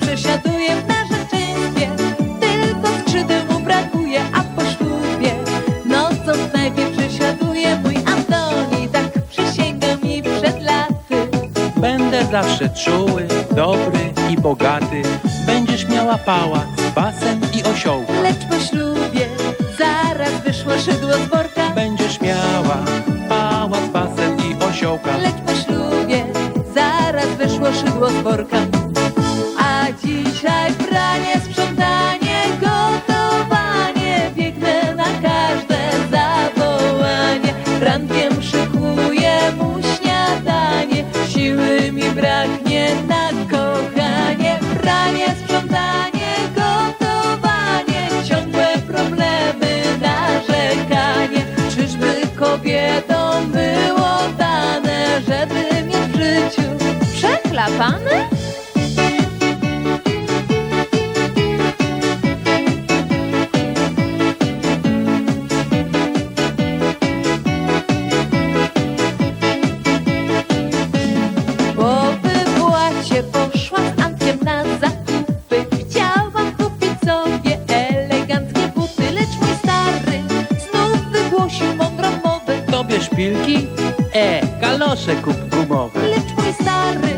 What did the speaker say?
Przesiaduje w narzeczeństwie Tylko skrzydeł mu brakuje, a po ślubie. Nocą w knajpie przesiaduje mój Antoni Tak przysięga mi przed laty. Będę zawsze czuły, dobry i bogaty. Będziesz miała pała, basen i osiołka. Lecz po ślubie zaraz wyszło szydło z worka. Będziesz miała pała, basen i osiołka. Lecz po ślubie zaraz wyszło szydło z worka. Rankiem szykuję mu śniadanie, siły mi braknie szpilki? E, kalosze kup gumowe. Lecz mój stary